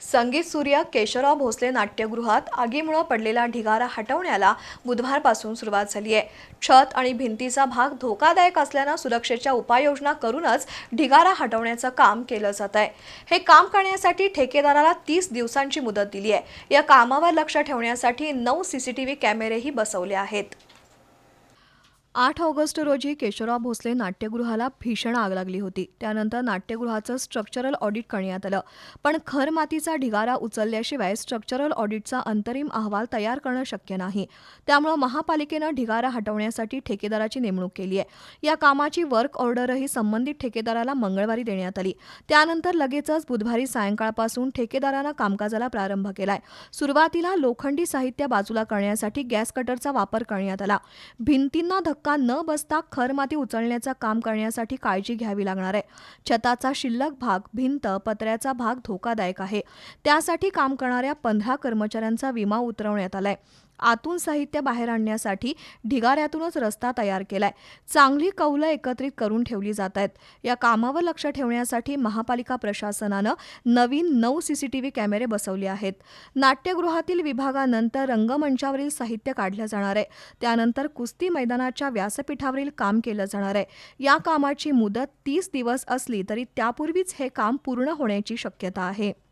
संगीत सूर्य केशवराव भोसले नाट्यगृहात आगीमुळे पडलेला ढिगारा हटवण्याला बुधवारपासून सुरुवात झाली आहे. छत आणि भिंतीचा भाग धोकादायक असल्यानं सुरक्षेच्या उपाययोजना करूनच ढिगारा हटवण्याचं काम केलं जात आहे. हे काम करण्यासाठी ठेकेदाराला तीस दिवसांची मुदत दिली आहे. या कामावर लक्ष ठेवण्यासाठी नऊ सीसीटीव्ही कॅमेरेही बसवले आहेत. आठ ऑगस्ट रोजी केशवराव भोसले नाट्यगृहाला भीषण आग लागली होती. त्यानंतर नाट्यगृहाचं स्ट्रक्चरल ऑडिट करण्यात आलं. पण खर मातीचा ढिगारा उचलल्याशिवाय स्ट्रक्चरल ऑडिटचा अंतरिम अहवाल तयार करणं शक्य नाही. त्यामुळं महापालिकेनं ढिगारा हटवण्यासाठी ठेकेदाराची नेमणूक केली आहे. या कामाची वर्क ऑर्डरही संबंधित ठेकेदाराला मंगळवारी देण्यात आली. त्यानंतर लगेचच बुधवारी सायंकाळपासून ठेकेदारानं कामकाजाला प्रारंभ केलाय. सुरुवातीला लोखंडी साहित्य बाजूला करण्यासाठी गॅस कटरचा वापर करण्यात आला. भिंतींना धक्का न बसता खर माती उचलण्याचं काम करण्यासाठी काळजी घ्यावी लागणार आहे. छताचा शिल्लक भाग भिंत पत्र्याचा भाग धोकादायक आहे. त्यासाठी काम करणाऱ्या पंधरा कर्मचाऱ्यांचा विमा उतरवण्यात आलाय. आतून साहित्य बाहेर आणण्यासाठी ढिगाऱ्यातूनच रस्ता तयार केलाय. चांगली कौलं एकत्रित करून ठेवली जात आहेत. या कामावर लक्ष ठेवण्यासाठी महापालिका प्रशासनानं नवीन नऊ सीसीटीव्ही कॅमेरे बसवले आहेत. नाट्यगृहातील विभागानंतर रंगमंचावरील साहित्य काढलं जाणार आहे. त्यानंतर कुस्ती मैदानाच्या व्यासपीठावरील काम केलं जाणार आहे. या कामाची मुदत तीस दिवस असली तरी त्यापूर्वीच हे काम पूर्ण होण्याची शक्यता आहे.